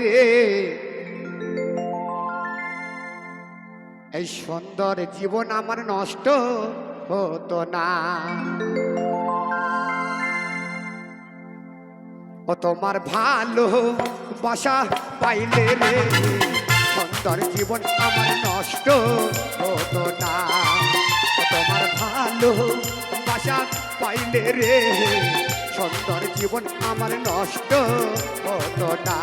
রে। এই সুন্দর জীবন আমার নষ্ট হতো না। ও তোমার ভালো বাসা পাইলে রে, সুন্দর জীবন আমার নষ্ট হতো না। তোমার ভালো বাসা পাইলে রে সুন্দর জীবন আমার নষ্ট হতো না।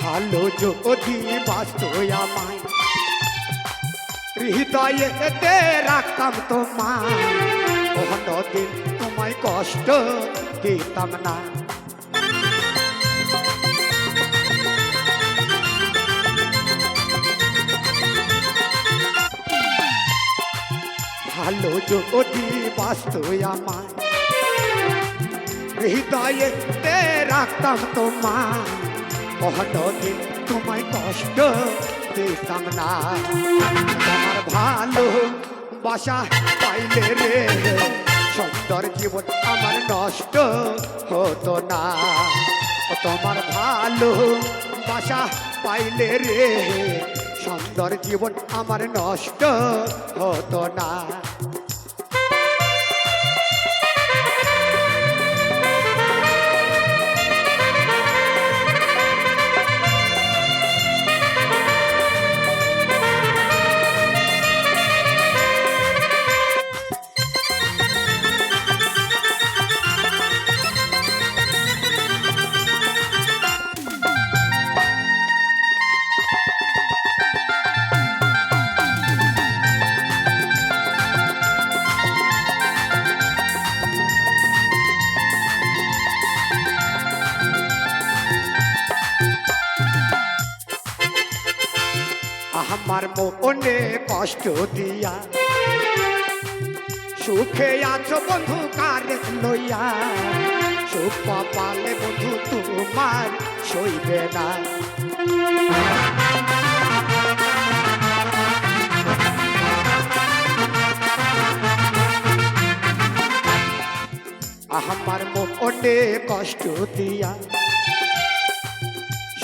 ভালো যদি বাস্ত আমায়, হৃদয়ে এতে রাখতাম তোমায়। দিন তোমায় কষ্ট দিতাম না। ভালো যদি বাস্ত আমায় হৃদয়ে এতে রাখতাম তোমায়। দিন তোমায় কষ্ট দিতাম না। তোমার ভালো বাসা পাইলে রে, সুন্দর জীবন আমার নষ্ট হতো না। তোমার ভালো বাসা পাইলে রে, সুন্দর জীবন আমার নষ্ট হতো না। আমার মনে কষ্ট দিয়া। সুখে আছো বন্ধু, কারে লইয়া? সুখ পালে বন্ধু, তোমার সইবে না। আমার মনে কষ্ট দিয়া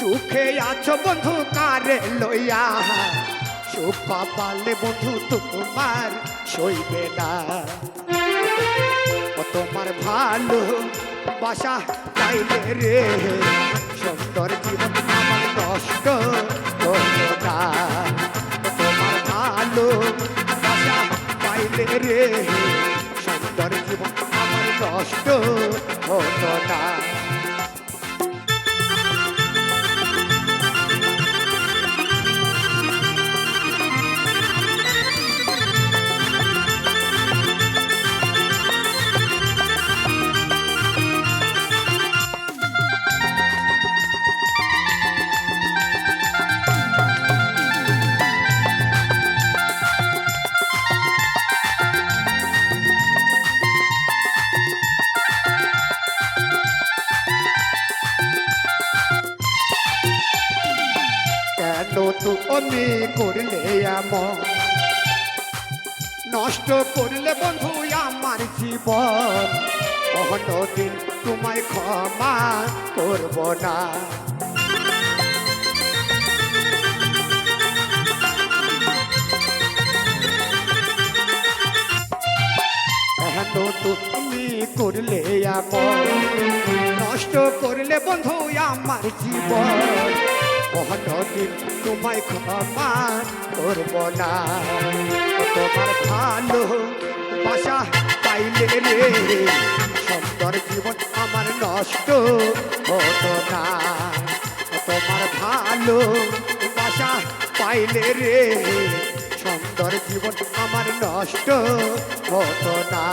সুখে আছো বন্ধু কারে লইয়া? সুখ পালে বন্ধু তোমার সইবে না। ও তোমার ভালো বাসা পাইলে রে। সুন্দর জীবন আমার না। তোমার ভালো বাসা পাইলে রে। সুন্দর জীবন আমার নষ্ট হলো না। কেন তুমি করলে এমন। নষ্ট করলে বন্ধু আমার জীবন। দিন তোমায় ক্ষমা করব না। কেন তুমি করলে এমন। নষ্ট করলে বন্ধু আমার জীবন। দিন তোমায় ক্ষমা করব না। তোমার ভালো বাসা পাইলে রে, সুন্দর জীবন আমার নষ্ট হতো না। তোমার ভালো বাসা পাইলে রে, সুন্দর জীবন আমার নষ্ট হতো না।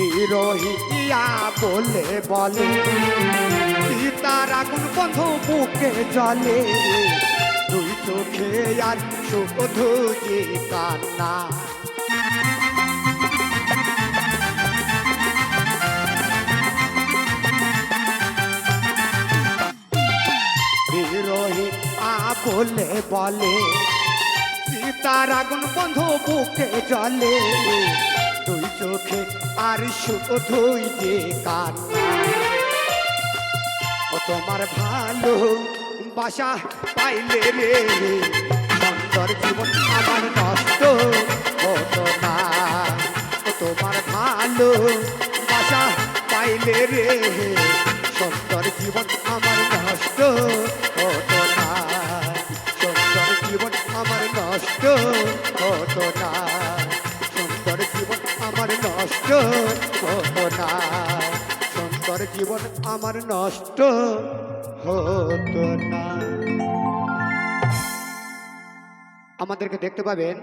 বিরহিয়া বলে বলে সীতার আগুন বন্ধ বুকে জলে। দুই চোখে আর শুধু যে কান্না? বলে বলে সীতার আগুন বন্ধ বুকে জলে। দুই চোখে আর শুধুই যে কান্না ও তোমার ভালো বাসা পাইলে রে, সুন্দর জীবন আমার নষ্ট হতো না। তোমার ভালো বাসা পাইলে রে, সুন্দর জীবন আমার নষ্ট হতো না। সুন্দর জীবন আমার নষ্ট হতো না সুন্দর জীবন আমার নষ্ট হতো না। আমাদেরকে দেখতে পাবেন